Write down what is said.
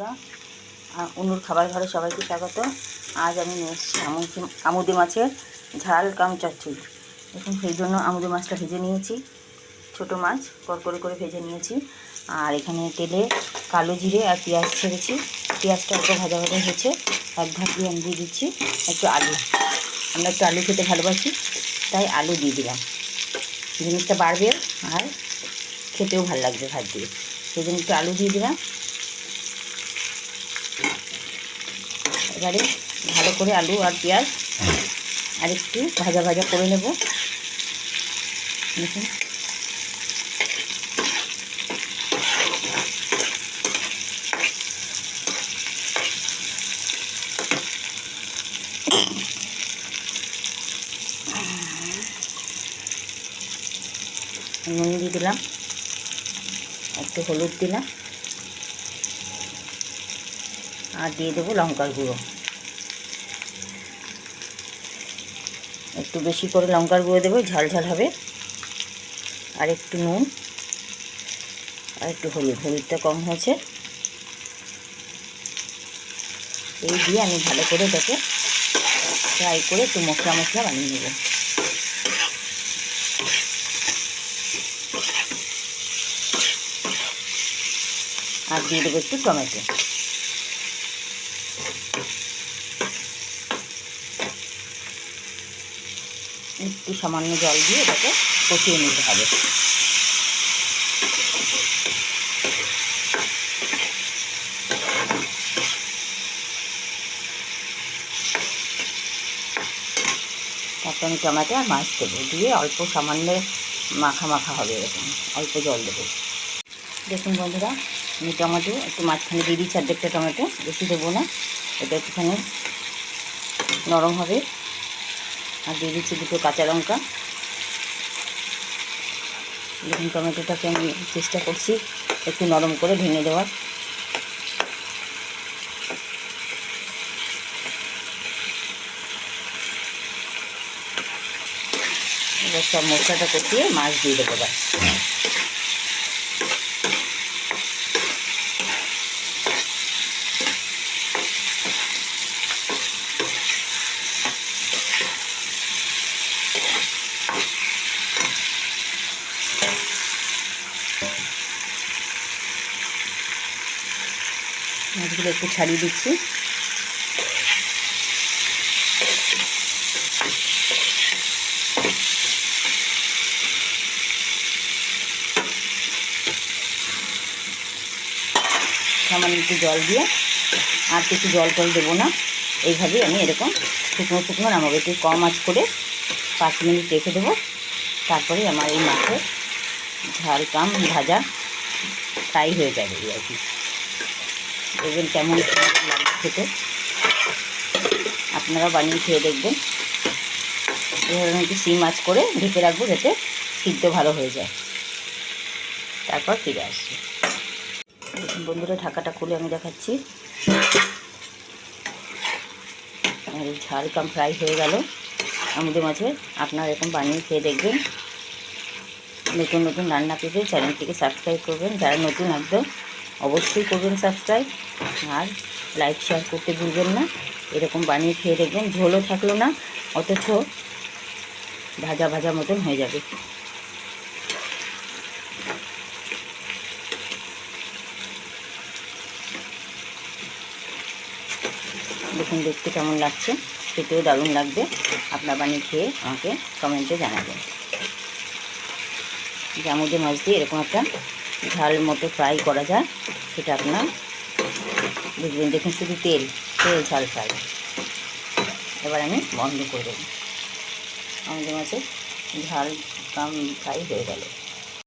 বন্ধুরা। অনুর খাবার ঘরে সবাইকে স্বাগত। আজ আমি নিয়ে এসেছি আমুদি মাছের ঝাল কাম চচ্চড়ি। দেখুন, সেই জন্য আমুদি মাছটা ভেজে নিয়েছি। ছোট মাছ করকরে করে ভেজে নিয়েছি। আর এখানে তেলে কালো জিরে আর পেঁয়াজ ছেড়েছি। পেঁয়াজটা একটু ভাজা ভাজা হয়েছে। এক ভাত দিয়ে আমি দিয়ে দিচ্ছি একটু আলু। আমরা একটু আলু খেতে ভালোবাসি, তাই আলু দিয়ে দিলাম। জিনিসটা বাড়বে আর খেতেও ভালো লাগবে ভাত দিয়ে। সেই জন্য একটু আলু দিয়ে দিলাম। এবারে ভালো করে আলু আর পেঁয়াজ আর একটু ভাজা ভাজা করে নেব। নুন দিয়ে দিলাম, একটু হলুদ দিলাম। আর দিয়ে দেবো লঙ্কার গুঁড়ো। একটু বেশি করে লঙ্কার গুঁড়ো দেবো, ঝাল ঝাল হবে। আর একটু নুন, আর একটু হলুদ। হলুদটা কম হয়েছে। এই দিয়ে আমি ভালো করে এটাকে ফ্রাই করে একটু মশলা মশলা বানিয়ে নেব। আর দিয়ে দেবো একটু টমেটো। একটু সামান্য জল দিয়ে এটাকে কষিয়ে নিতে হবে। তারপর আমি টমেটো আর মাছ দেবো। দিয়ে অল্প সামান্য মাখা মাখা হবে এরকম। অল্প জল দেবো। দেখুন বন্ধুরা, আমি টমেটো, একটু মাঝখানে দিয়ে দিচ্ছি অর্ধেকটা টমেটো, বেশি দেবো না। এটা একটুখানি নরম হবে। আর দিয়ে দিচ্ছি দুটো কাঁচা লঙ্কা। দেখুন টমেটোটাকে আমি চেষ্টা করছি একটু নরম করে ভেঙে দেওয়ার। এবার সব মশলাটা কষিয়ে মাছ দিয়ে দেবো মাছগুলো একটু ছাড়িয়ে দিচ্ছি। সামান্য একটু জল দিয়ে আর কিছু জল টল দেবো না। এইভাবেই আমি এরকম শুকনো শুকনো নামাবো একটু কম আঁচ করে পাঁচ মিনিট রেখে দেবো। তারপরে আমার এই মাছের ঝাল কাম ভাজা ফ্রাই হয়ে যাবে এই আর কি। দেখবেন কেমন লাগবে খেতে। আপনারা বানিয়ে খেয়ে দেখবেন। এভাবে আমি একটু সিম মাছ করে ঢেকে রাখব যাতে সিদ্ধ ভালো হয়ে যায়। তারপর ফিরে আসছি। বন্ধুরা, ঢাকাটা খুলে আমি দেখাচ্ছি। ঝাল কাম ফ্রাই হয়ে গেল। আমাদের মাঝে আপনারা এরকম বানিয়ে খেয়ে দেখবেন। নতুন নতুন রান্না পেতে চ্যানেলটিকে সাবস্ক্রাইব করবেন। যারা নতুন একদম অবশ্যই করবেন সাবস্ক্রাইব আর লাইক শেয়ার করতে ভুলবেন না। এরকম বানিয়ে খেয়ে দেখবেন, ঝোলও থাকল না, অথচ ভাজা ভাজা মতন হয়ে যাবে। দেখুন, দেখতে কেমন লাগছে, খেতেও দারুণ লাগবে। আপনার বানিয়ে খেয়ে আমাকে কমেন্টে জানাবেন। জামুদে মাছ দিয়ে এরকম একটা ঝাল মতো ফ্রাই করা যায়, সেটা আপনার বুঝবেন। দেখুন শুধু তেল তেল, ঝাল ফ্রাই এবার আমি বন্ধ করে দেবো। আমাদের মাছের ঝাল কাম ফ্রাই হয়ে গেল।